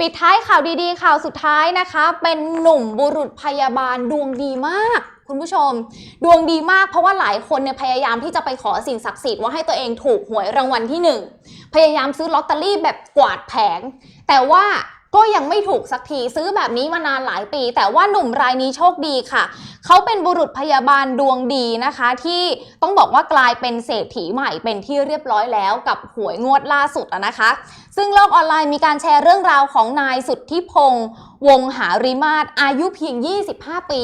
ปิดท้ายข่าวดีๆ ข่าวสุดท้ายนะคะ เป็นหนุ่มบุรุษพยาบาลดวงดีมาก คุณผู้ชม ดวงดีมากเพราะว่าหลายคนเนี่ยพยายามที่จะไปขอสิ่งศักดิ์สิทธิ์ว่าให้ตัวเองถูกหวยรางวัลที่หนึ่งพยายามซื้อลอตเตอรี่แบบกวาดแผง แต่ว่า ก็ยังไม่ถูกสักทีซื้อแบบนี้มานานหลายปี แต่ว่าหนุ่มรายนี้โชคดีค่ะ เขาเป็นบุรุษพยาบาลดวงดีนะคะ ที่ต้องบอกว่ากลายเป็นเศรษฐีใหม่เป็นที่เรียบร้อยแล้วกับหวยงวดล่าสุดนะคะ ซึ่งโลกออนไลน์มีการแชร์เรื่องราวของนายสุทธิพงษ์วงหาริมาศอายุเพียง 25 ปี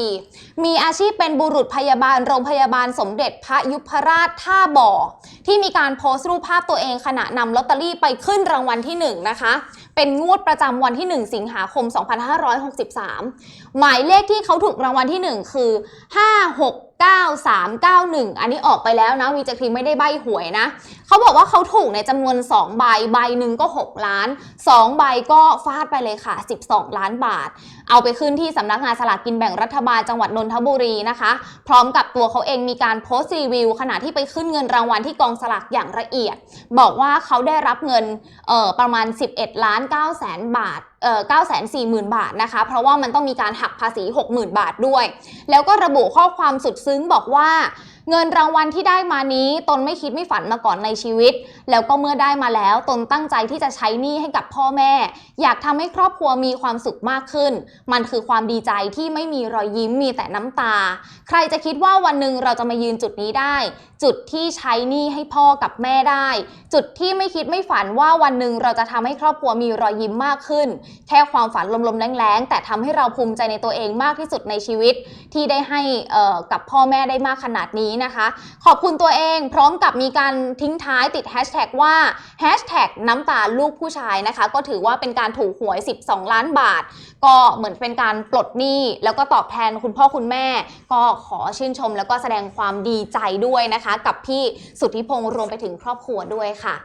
มีอาชีพเป็นบุรุษพยาบาลโรงพยาบาลสมเด็จพระยุพราชท่าบ่อ ที่มีการโพสต์รูปภาพตัวเองขณะนำลอตเตอรี่ไปขึ้นรางวัลที่ 1 นะคะ เป็นงวดประจำวันที่ 1 สิงหาคม 2563 หมายเลขที่เขาถูกรางวัลที่ 1 คือ 56991 อันนี้ออกไปแล้วนะวีจครีมไม่ได้ใบหวยนะ เขาบอกว่าเขาถูกในจำนวน 2 ใบ ใบหนึ่งก็ 6 ล้าน 2 ใบก็ฟาดไปเลยค่ะ 12 ล้านบาท เอาไปขึ้นที่สำนักงานสลากกินแบ่งรัฐบาลจังหวัดนนทบุรีนะคะ พร้อมกับตัวเขาเองมีการโพสต์รีวิว ขณะที่ไปขึ้นเงินรางวัลที่กองสลากอย่างละเอียด บอกว่าเขาได้รับเงินออประมาณ 11 ล้าน9แสนบาท เอ่อ9แสน4หมื่นบาทนะคะ เพราะว่ามันต้องมีการหักภาษี 60,000 บาทด้วย แล้วก็ระบุข้อความสุดซึ้งบอกว่า เงินรางวัลที่ได้มานี้ตนไม่คิดไม่ฝันมาก่อนในชีวิต แล้วก็เมื่อได้มาแล้วตนตั้งใจที่จะใช้หนี้ให้กับพ่อแม่ อยากทำให้ครอบครัวมีความสุขมากขึ้น มันคือความดีใจที่ไม่มีรอยยิ้มมีแต่น้ำตา ใครจะคิดว่าวันหนึ่งเราจะมายืนจุดนี้ได้ จุดที่ใช้หนี้ให้พ่อกับแม่ได้ จุดที่ไม่คิดไม่ฝันว่าวันหนึ่งเราจะทำให้ครอบครัวมีรอยยิ้มมากขึ้น แค่ความฝันลมๆแรงๆแต่ทำให้เราภูมิใจในตัวเองมากที่สุดในชีวิต ที่ได้ให้กับพ่อแม่ได้มากขนาดนี้นะคะ ขอบคุณตัวเองพร้อมกับมีการทิ้งท้ายติดแฮชแท็กว่าแฮชแท็กน้ำตาลูกผู้ชายนะคะ ก็ถือว่าเป็นการถูกหวย 12 ล้านบาท ก็เหมือนเป็นการปลดหนี้แล้วก็ตอบแทนคุณพ่อคุณแม่ ก็ขอชื่นชมแล้วก็แสดงความดีใจด้วยนะคะ กับพี่สุทธิพงษ์รวมไปถึงครอบครัวด้วยค่ะ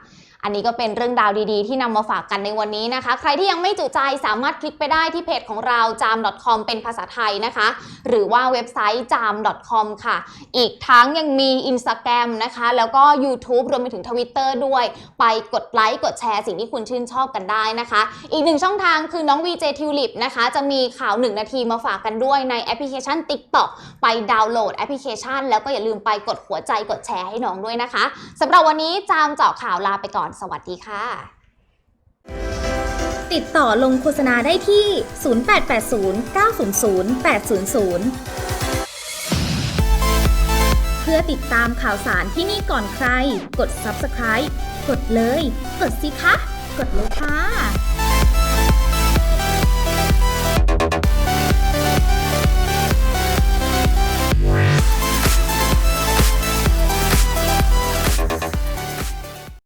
อันนี้ก็เป็นเรื่องราวดีๆ ที่นำมาฝากกันในวันนี้นะคะ ใครที่ยังไม่จุใจสามารถคลิกไปได้ที่เพจของเรา jam.com เป็นภาษาไทยนะคะ หรือว่าเว็บไซต์ jam.com ค่ะ อีกทั้งยังมี Instagram นะคะ แล้วก็ YouTube รวมไปถึง Twitter ด้วย ไปกดไลค์กดแชร์สิ่งที่คุณชื่นชอบกันได้นะคะ อีกหนึ่งช่องทางคือน้อง VJ Tulip นะคะ จะมีข่าว 1 นาทีมาฝากกันด้วยในแอปพลิเคชัน TikTok ไปดาวน์โหลดแอปพลิเคชัน แล้วก็อย่าลืมไปกดหัวใจกดแชร์ให้น้องด้วยนะคะสำหรับวันนี้จามเจาะข่าวลาไปก่อนสวัสดีค่ะ ติดต่อลงโฆษณาได้ที่ 0880 900 800เพื่อติดตามข่าวสารที่นี่ก่อนใคร กด subscribe กดเลย กดสิคะ กดเลยค่ะ